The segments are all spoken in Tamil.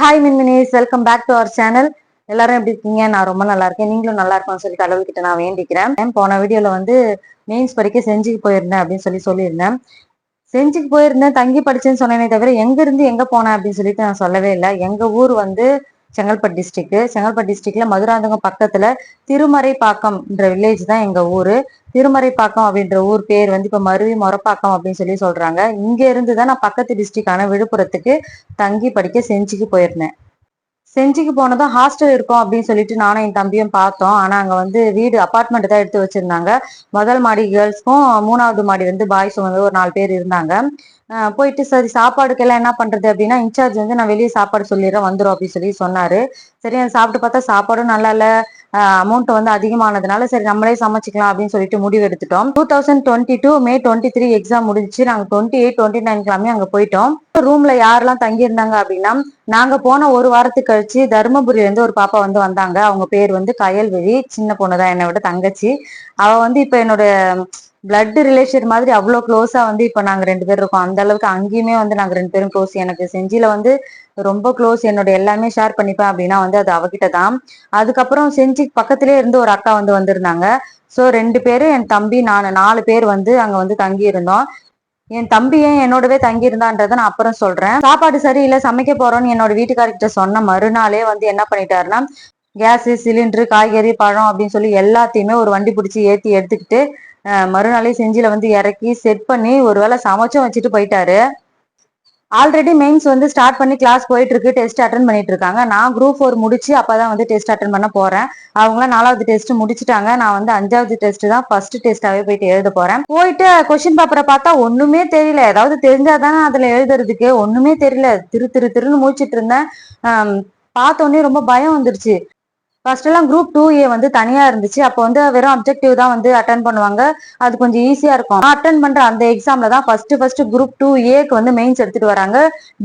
Hi மின்மினிஸ். Welcome back to our channel எல்லாரும் எப்படி இருக்கீங்க? நான் ரொம்ப நல்லா இருக்கேன். நீங்களும் நல்லா இருக்கும்னு சொல்லி கடவுள்கிட்ட நான் வேண்டிக்கிறேன். போன வீடியோல வந்து மெயின்ஸ் படிக்க செஞ்சுக்கு போயிருந்தேன் அப்படின்னு சொல்லி சொல்லியிருந்தேன். செஞ்சுக்கு போயிருந்தேன் தங்கி படிச்சேன்னு சொன்னேனே தவிர எங்க இருந்து எங்க போனேன் அப்படின்னு சொல்லிட்டு நான் சொல்லவே இல்லை. எங்க ஊர் வந்து செங்கல்பட்டு டிஸ்ட்ரிக்ட் செங்கல்பட்டு டிஸ்ட்ரிக்ட்ல மதுராந்தகம் பக்கத்துல திருமறைப்பாக்கம்ன்ற வில்லேஜ் தான் எங்க ஊரு. திருமறைப்பாக்கம் அப்படின்ற ஊர் பேர் வந்து இப்ப மருவி மொரப்பாக்கம் அப்படின்னு சொல்லி சொல்றாங்க. இங்க இருந்து தான் நான் பக்கத்து டிஸ்ட்ரிக்டான விழுப்புரத்துக்கு தங்கி படிக்க செஞ்சுக்கு போயிருந்தேன். செஞ்சுக்கு போனதும் ஹாஸ்டல் இருக்கும் அப்படின்னு சொல்லிட்டு நானும் என் தம்பியும் பார்த்தோம். ஆனா அங்க வந்து வீடு அப்பார்ட்மெண்ட் தான் எடுத்து வச்சிருந்தாங்க. முதல் மாடி கேர்ள்ஸ்க்கும் மூணாவது மாடி வந்து பாய்ஸும் வந்து ஒரு நாலு பேர் இருந்தாங்க. போயிட்டு சரி சாப்பாடுக்கெல்லாம் என்ன பண்றது அப்படின்னா இன்சார்ஜ் வந்து நான் வெளியே சாப்பாடு சொல்லிடுறேன் வந்துடும் அப்படின்னு சொல்லி சொன்னாரு. சரி அதை சாப்பிட்டு பார்த்தா சாப்பாடும் நல்லா இல்ல. அமௌண்ட் வந்து அதிகமானதுனால சரி நம்மளே சமைச்சிக்கலாம் அப்படின்னு சொல்லிட்டு முடிவு எடுத்துட்டோம். Two thousand twenty two May twenty three exam முடிஞ்சு நாங்கள் டுவெண்ட்டி எயிட் டுவெண்ட்டி நைன் கிளம்பி அங்கே போயிட்டோம். ரூம்ல யாரெல்லாம் தங்கியிருந்தாங்க அப்படின்னா நாங்க போன ஒரு வாரத்துக்கு கழிச்சு தருமபுரியில இருந்து ஒரு பாப்பா வந்து வந்தாங்க. அவங்க பேர் வந்து கயல்வெளி சின்ன பொண்ணுதான் என்னை விட தங்கச்சி. அவ வந்து இப்ப என்னோட பிளட் ரிலேஷன் மாதிரி அவ்வளோ க்ளோஸா வந்து இப்ப நாங்க ரெண்டு பேரும் இருக்கோம். அந்த அளவுக்கு அங்கேயுமே வந்து நாங்க ரெண்டு பேரும் க்ளோஸ் எனக்கு செஞ்சில வந்து ரொம்ப க்ளோஸ் என்னோட எல்லாமே ஷேர் பண்ணிப்பேன் அப்படின்னா வந்து அது அவகிட்ட தான் அதுக்கப்புறம் செஞ்சி பக்கத்திலே இருந்து ஒரு அக்கா வந்து வந்திருந்தாங்க. ஸோ ரெண்டு பேரும் என் தம்பி நான் நாலு பேர் வந்து அங்க வந்து தங்கி இருந்தோம் என் தம்பி ஏன் என்னோடவே தங்கி இருந்தான்றத நான் அப்புறம் சொல்றேன். சாப்பாடு சரியில்லை சமைக்க போறோம்னு என்னோட வீட்டுக்காரர்கிட்ட சொன்ன மறுநாளே வந்து என்ன பண்ணிட்டாருன்னா கேஸ் சிலிண்டரு காய்கறி பழம் அப்படின்னு சொல்லி எல்லாத்தையுமே ஒரு வண்டி பிடிச்சி ஏத்தி எடுத்துக்கிட்டு மறுநாளே செஞ்சில வந்து இறக்கி செட் பண்ணி ஒருவேளை சமைச்சும் வச்சுட்டு போயிட்டாரு. ஆல்ரெடி மெயின்ஸ் வந்து ஸ்டார்ட் பண்ணி கிளாஸ் போயிட்டு இருக்கு டெஸ்ட் அட்டன் பண்ணிட்டு இருக்காங்க நான் குரூப் ஃபோர் முடிச்சு அப்பதான் வந்து டெஸ்ட் அட்டன் பண்ண போறேன். அவங்களாம் நாலாவது டெஸ்ட் முடிச்சுட்டாங்க. நான் வந்து அஞ்சாவது டெஸ்ட் தான் ஃபர்ஸ்ட் டெஸ்டாவே போயிட்டு எழுத போறேன். போயிட்டு கொஸ்டின் பேப்பரை பார்த்தா ஒண்ணுமே தெரியல. ஏதாவது தெரிஞ்சாதானே அதுல எழுதுறதுக்கு. ஒண்ணுமே தெரியல. திரு திரு திருன்னு முடிச்சிட்டு இருந்தேன். பார்த்தோன்னே ரொம்ப பயம் வந்துருச்சு. ஃபர்ஸ்ட் எல்லாம் குரூப் டூ ஏ வந்து தனியா இருந்துச்சு. அப்போ வந்து வெறும் அப்ஜெக்டிவ் தான் வந்து அட்டன் பண்ணுவாங்க. அது கொஞ்சம் ஈஸியா இருக்கும். அட்டன் பண்ற அந்த எக்ஸாம்ல தான் ஃபர்ஸ்ட் ஃபர்ஸ்ட் குரூப் டூ ஏக்கு வந்து மெயின்ஸ் எடுத்துட்டு வராங்க.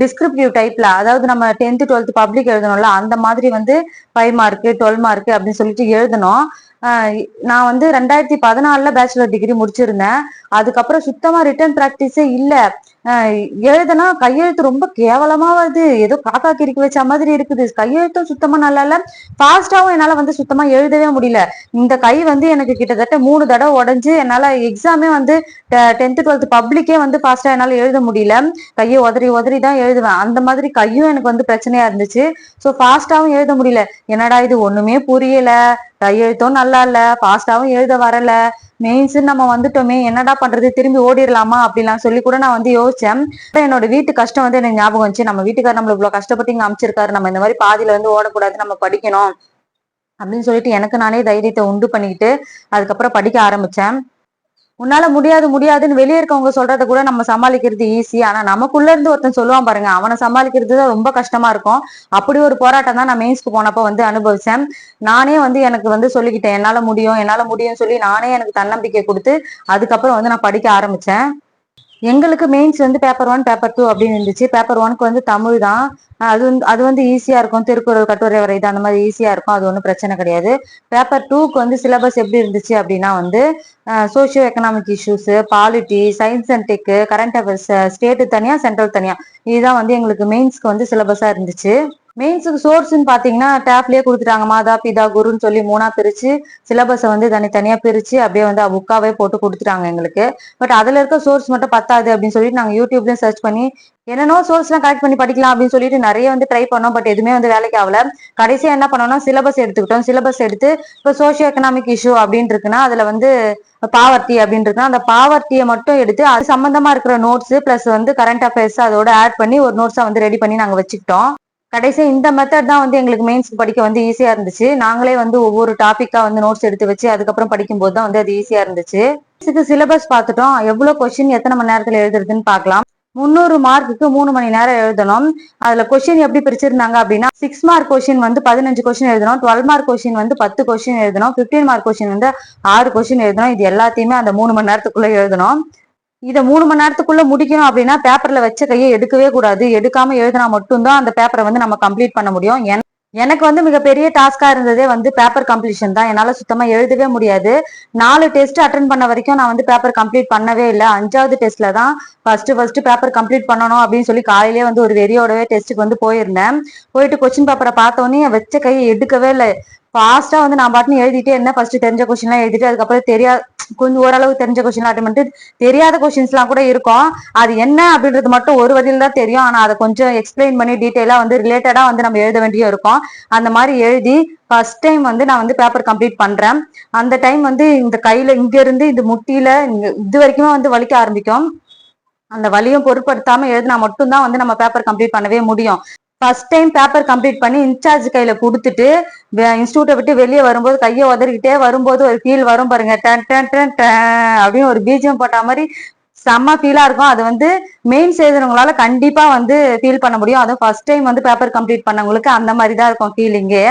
டிஸ்கிரிப்டிவ் டைப்ல அதாவது நம்ம டென்த் டுவெல்த் பப்ளிக் எழுதணும்ல அந்த மாதிரி வந்து ஃபைவ் மார்க் டுவெல் மார்க் அப்படின்னு சொல்லிட்டு எழுதணும். நான் வந்து ரெண்டாயிரத்தி பதினாலுல பேச்சுலர் டிகிரி முடிச்சிருந்தேன். அதுக்கப்புறம் சுத்தமா ரிட்டர்ன் ப்ராக்டிஸே இல்ல. ஆஹ் எழுதுனா கையெழுத்து ரொம்ப கேவலமா வருது. ஏதோ காக்கா கிறுக்கி வச்ச மாதிரி இருக்குது. கையெழுத்தும் சுத்தமா நல்லா இல்ல. ஃபாஸ்டாவும் என்னால வந்து சுத்தமா எழுதவே முடியல. இந்த கை வந்து எனக்கு கிட்டத்தட்ட மூணு தடவை உடஞ்சு என்னால எக்ஸாமே வந்து டென்த் டுவெல்த் பப்ளிக்கே வந்து ஃபாஸ்டா என்னால எழுத முடியல. கையை உதறி உதறி தான் எழுதுவேன். அந்த மாதிரி கையும் எனக்கு வந்து பிரச்சனையா இருந்துச்சு. ஸோ ஃபாஸ்டாவும் எழுத முடியல. என்னடா இது? ஒண்ணுமே புரியல. கையெழுத்தும் நல்லா இல்ல ஃபாஸ்டாவும் எழுத வரல. மெயின்ஸ் நம்ம வந்துட்டோமே என்னடா பண்றது? திரும்பி ஓடிடலாமா அப்படிலாம் சொல்லி கூட நான் வந்து யோசிச்சேன். என்னோட வீட்டு கஷ்டம் வந்து எனக்கு ஞாபகம் வந்துச்சு. நம்ம வீட்டுக்காரர் நம்மள இவ்வளவு கஷ்டப்பட்டு இங்க அமைச்சிருக்காரு. நம்ம இந்த மாதிரி பாதியில வந்து ஓடக்கூடாது நம்ம படிக்கணும். அப்படின்னு சொல்லிட்டு எனக்கு நானே தைரியத்தை உண்டு பண்ணிக்கிட்டு அதுக்கப்புறம் படிக்க ஆரம்பிச்சேன். உன்னால முடியாது முடியாதுன்னு வெளியே இருக்கவங்க சொல்றத கூட நம்ம சமாளிக்கிறது ஈஸி ஆனா நமக்குள்ள இருந்து ஒருத்தன் சொல்லுவான் பாருங்க அவனை சமாளிக்கிறது தான் ரொம்ப கஷ்டமா இருக்கும். அப்படி ஒரு போராட்டம் தான் நான் மெயின்ஸ்க்கு போனப்போ வந்து அனுபவிச்சேன். நானே வந்து எனக்கு வந்து சொல்லிக்கிட்டேன் என்னால முடியும் என்னால முடியும்னு சொல்லி நானே எனக்கு தன்னம்பிக்கை கொடுத்து அதுக்கப்புறம் வந்து நான் படிக்க ஆரம்பிச்சேன். எங்களுக்கு மெயின்ஸ் வந்து பேப்பர் ஒன் பேப்பர் டூ அப்படின்னு இருந்துச்சு. பேப்பர் ஒனுக்கு வந்து தமிழ் தான். அது வந்து அது வந்து ஈஸியா இருக்கும். திருக்குறள் கட்டுரை வரை அந்த மாதிரி ஈஸியா இருக்கும். அது ஒன்றும் பிரச்சனை கிடையாது. பேப்பர் டூக்கு வந்து சிலபஸ் எப்படி இருந்துச்சு அப்படின்னா வந்து socio economic issues polity science and tech current affairs state தனியா சென்ட்ரல் தனியா. இதுதான் வந்து எங்களுக்கு மெயின்ஸ்க்கு வந்து சிலபஸா இருந்துச்சு. மெயின்ஸுக்கு சோர்ஸ்ன்னு பாத்தீங்கன்னா டேப்லயே கொடுத்துட்டாங்க. மாதா பிதா குருன்னு சொல்லி மூணா பிரிச்சு சிலபஸை வந்து தனித்தனியா பிரிச்சு அப்படியே வந்து புக்காவே போட்டு கொடுத்துட்டாங்க எங்களுக்கு. பட் அதுல இருக்க சோர்ஸ் மட்டும் பத்தாது அப்படின்னு சொல்லிட்டு நாங்க யூடியூப்லயும் சர்ச் பண்ணி என்னென்னோ சோர்ஸ் எல்லாம் கலெக்ட் பண்ணி படிக்கலாம் அப்படின்னு சொல்லிட்டு நிறைய வந்து ட்ரை பண்ணோம். பட் எதுவுமே வந்து வேலைக்கு ஆகல. கடைசியா என்ன பண்ணோம்னா சிலபஸ் எடுத்துக்கிட்டோம். சிலபஸ் எடுத்து இப்போ சோஷியோ எக்கனாமிக் இஷ்யூ அப்படின்னு இருக்குன்னா அதுல வந்து பாவர்ட்டி அப்படின்னு இருக்குன்னா அந்த பாவர்ட்டியை மட்டும் எடுத்து அது சம்பந்தமா இருக்கிற நோட்ஸ் பிளஸ் வந்து கரண்ட் அஃபேர்ஸ் அதோட ஆட் பண்ணி ஒரு நோட்ஸா வந்து ரெடி பண்ணி நாங்க வச்சுக்கிட்டோம். கடைசியா இந்த மெத்தட் தான் வந்து எங்களுக்கு மெயின்ஸ் படிக்க வந்து ஈஸியா இருந்துச்சு. நாங்களே வந்து ஒவ்வொரு டாபிக்கா வந்து நோட்ஸ் எடுத்து வச்சு அதுக்கப்புறம் படிக்கும்போது தான் வந்து அது ஈஸியா இருந்துச்சு. இதுக்கு சிலபஸ் பார்த்துட்டோம். எவ்வளவு கொஸ்டின் எத்தனை மணி நேரத்துல எழுதுறதுன்னு பார்க்கலாம். முந்நூறு மார்க்குக்கு மூணு மணி நேரம் எழுதணும். அதுல கொஸ்டின் எப்படி பிரிச்சிருந்தாங்க அப்படின்னா சிக்ஸ் மார்க் கொஸ்டின் வந்து பதினஞ்சு கொஸ்டின் எழுதணும். டுவெல் மார்க் கொஸ்டின் வந்து பத்து கொஸ்டின் எழுதணும். பிப்டீன் மார்க் கொஸ்டின் வந்து ஆறு கொஸ்டின் எழுதணும். இது எல்லாத்தையுமே அந்த மூணு மணி நேரத்துக்குள்ள எழுதணும். இதை மூணு மணி நேரத்துக்குள்ள முடிக்கணும் அப்படின்னா பேப்பர்ல வச்ச கையை எடுக்கவே கூடாது. எடுக்காம எழுதினா மட்டும்தான் அந்த பேப்பரை வந்து நம்ம கம்ப்ளீட் பண்ண முடியும். எனக்கு வந்து மிகப்பெரிய டாஸ்கா இருந்ததே வந்து பேப்பர் கம்ப்ளீஷன் தான். என்னால சுத்தமா எழுதவே முடியாது. நாலு டெஸ்ட் அட்டன் பண்ண வரைக்கும் நான் வந்து பேப்பர் கம்ப்ளீட் பண்ணவே இல்லை. அஞ்சாவது டெஸ்ட்ல தான் ஃபர்ஸ்ட் ஃபர்ஸ்ட் பேப்பர் கம்ப்ளீட் பண்ணணும் அப்படின்னு சொல்லி காலையிலேயே வந்து ஒரு வெறியோடவே டெஸ்ட்டுக்கு வந்து போயிருந்தேன். போயிட்டு கொஸ்டின் பேப்பரை பார்த்தோன்னே வச்ச கையை எடுக்கவே இல்லை. ஃபாஸ்டா வந்து நான் பாட்டுன்னு எழுதிட்டே என்ன ஃபர்ஸ்ட் தெரிஞ்ச கொஸ்டின்லாம் எழுதிட்டு அதுக்கப்புறம் தெரியா கொஞ்சம் ஓரளவு தெரிஞ்ச கொஸ்டின் அட்டன் பண்ணிட்டு தெரியாத கொஸ்டின்ஸ்லாம் கூட இருக்கும். அது என்ன அப்படின்றது மட்டும் ஒரு வதியில் தான் தெரியும். ஆனா அதை கொஞ்சம் எக்ஸ்பிளைன் பண்ணி டீட்டெயிலா வந்து ரிலேட்டடா வந்து நம்ம எழுத வேண்டியும் இருக்கும். அந்த மாதிரி எழுதி ஃபர்ஸ்ட் டைம் வந்து நான் வந்து பேப்பர் கம்ப்ளீட் பண்றேன். அந்த டைம் வந்து இந்த கையில இங்க இருந்து இந்த முட்டியில இது வரைக்குமே வந்து வலிக்க ஆரம்பிக்கும். அந்த வலியும் பொருட்படுத்தாம எழுதினா மட்டும்தான் வந்து நம்ம பேப்பர் கம்ப்ளீட் பண்ணவே முடியும். ஃபர்ஸ்ட் டைம் பேப்பர் கம்ப்ளீட் பண்ணி இன்சார்ஜ் கையில கொடுத்துட்டு இன்ஸ்டியூட்டை விட்டு வெளியே வரும்போது கையை உதறிக்கிட்டே வரும்போது ஒரு ஃபீல் வரும் பாருங்க. டன் டன் டன் அப்படின்னு ஒரு பீஜம் போட்ட மாதிரி செம்ம ஃபீலா இருக்கும். அது வந்து மெயின் எழுதுறவங்களால கண்டிப்பா வந்து ஃபீல் பண்ண முடியும். அதுவும் ஃபர்ஸ்ட் டைம் வந்து பேப்பர் கம்ப்ளீட் பண்ணவங்களுக்கு அந்த மாதிரி தான் இருக்கும் ஃபீலிங்கே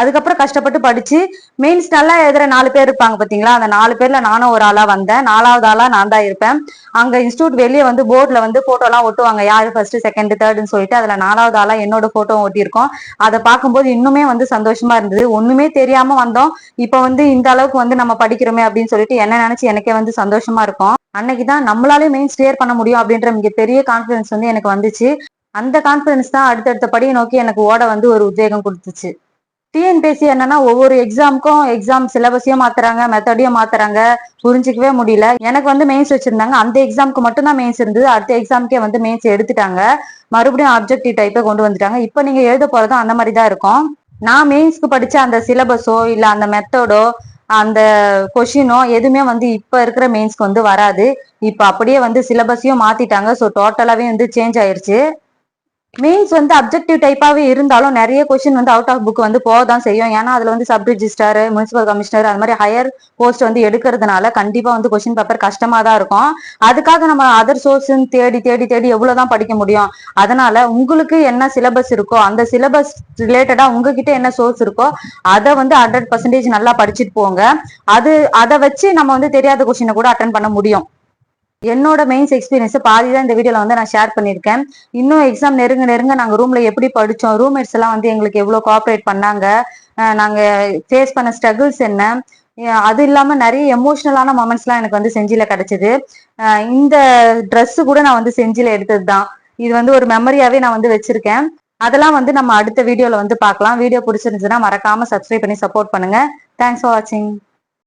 அதுக்கப்புறம் கஷ்டப்பட்டு படிச்சு மெயின்ஸ் நல்லா எழுதுற நாலு பேர் இருப்பாங்க பாத்தீங்களா? அந்த நாலு பேர்ல நானும் ஒரு ஆளா வந்தேன். நாலாவது ஆளா நான் தான் இருப்பேன். அங்க இன்ஸ்டியூட் வெளியே வந்து போர்ட்ல வந்து போட்டோ எல்லாம் ஒட்டுவாங்க. யாரு ஃபர்ஸ்ட் செகண்ட் தேர்ட்னு சொல்லிட்டு அதுல நாலாவது ஆளா என்னோட போட்டோ ஒட்டியிருக்கோம். அதை பார்க்கும்போது இன்னுமே வந்து சந்தோஷமா இருந்தது. ஒண்ணுமே தெரியாம வந்தோம். இப்ப வந்து இந்த அளவுக்கு வந்து நம்ம படிக்கிறோமே அப்படின்னு சொல்லிட்டு என்ன நினைச்சு எனக்கே வந்து சந்தோஷமா இருக்கும். அன்னைக்கு தான் நம்மளாலே மெயின்ஸ் கிளியர் பண்ண முடியும் அப்படின்ற மிகப்பெரிய கான்பிடன்ஸ் வந்து எனக்கு வந்துச்சு. அந்த கான்பிடன்ஸ் தான் அடுத்தடுத்த படியை நோக்கி எனக்கு ஓட வந்து ஒரு உத்வேகம் கொடுத்துச்சு. டிஎன்பிஎஸ்சி என்னன்னா ஒவ்வொரு எக்ஸாமுக்கும் எக்ஸாம் சிலபஸையும் மாத்துறாங்க மெத்தடையும் மாத்துறாங்க. புரிஞ்சிக்கவே முடியல. எனக்கு வந்து மெயின்ஸ் வச்சிருந்தாங்க. அந்த எக்ஸாமுக்கு மட்டும் தான் மெயின்ஸ் இருந்தது. அடுத்த எக்ஸாமுக்கே வந்து மெயின்ஸ் எடுத்துட்டாங்க. மறுபடியும் ஆப்ஜெக்டிவ் டைப்பை கொண்டு வந்துட்டாங்க. இப்போ நீங்க எழுத போறதும் அந்த மாதிரி தான் இருக்கும். நான் மெயின்ஸ்க்கு படிச்ச அந்த சிலபஸோ இல்ல அந்த மெத்தடோ அந்த கொஷினோ எதுவுமே வந்து இப்ப இருக்கிற மெயின்ஸ்க்கு வந்து வராது. இப்ப அப்படியே வந்து சிலபஸையும் மாத்திட்டாங்க. ஸோ டோட்டலாவே வந்து சேஞ்ச் ஆயிருச்சு. மெயின்ஸ் வந்து அப்ஜெக்டிவ் டைப்பாகவே இருந்தாலும் நிறைய கொஸ்டின் வந்து அவுட் ஆஃப் புக் வந்து போக தான் செய்யும். ஏன்னா அதில் வந்து சப் ரிஜிஸ்டர் முனிசிபல் கமிஷனர் அது மாதிரி ஹையர் போஸ்ட் வந்து எடுக்கிறதுனால கண்டிப்பாக வந்து கொஸ்டின் பேப்பர் கஷ்டமாக தான் இருக்கும். அதுக்காக நம்ம அதர் சோர்ஸ்ன்னு தேடி தேடி தேடி எவ்வளவுதான் படிக்க முடியும். அதனால உங்களுக்கு என்ன சிலபஸ் இருக்கோ அந்த சிலபஸ் ரிலேட்டடாக உங்ககிட்ட என்ன சோர்ஸ் இருக்கோ அதை வந்து ஹண்ட்ரட் பர்சன்டேஜ் நல்லா படிச்சுட்டு போங்க. அது அதை வச்சு நம்ம வந்து தெரியாத கொஸ்டினை கூட அட்டன் பண்ண முடியும். என்னோட மெயின்ஸ் எக்ஸ்பீரியன்ஸ் பாதி தான் இந்த வீடியோல வந்து நான் ஷேர் பண்ணியிருக்கேன். இன்னும் எக்ஸாம் நெருங்க நெருங்க நாங்க ரூம்ல எப்படி படிச்சோம் ரூம்மேட்ஸ் எல்லாம் வந்து எங்களுக்கு எவ்வளவு கோஆப்ரேட் பண்ணாங்க நாங்க ஃபேஸ் பண்ண ஸ்ட்ரகிள்ஸ் என்ன அது இல்லாம நிறைய எமோஷனலான மொமெண்ட்ஸ்லாம் எனக்கு வந்து செஞ்சில கிடைச்சது. இந்த ட்ரெஸ் கூட நான் வந்து செஞ்சில எடுத்தது தான். இது வந்து ஒரு மெமரியாவே நான் வந்து வச்சிருக்கேன். அதெல்லாம் வந்து நம்ம அடுத்த வீடியோல வந்து பார்க்கலாம். வீடியோ பிடிச்சிருந்துச்சுன்னா மறக்காம சப்ஸ்கிரைப் பண்ணி சப்போர்ட் பண்ணுங்க. தேங்க்ஸ் ஃபார் வாட்சிங்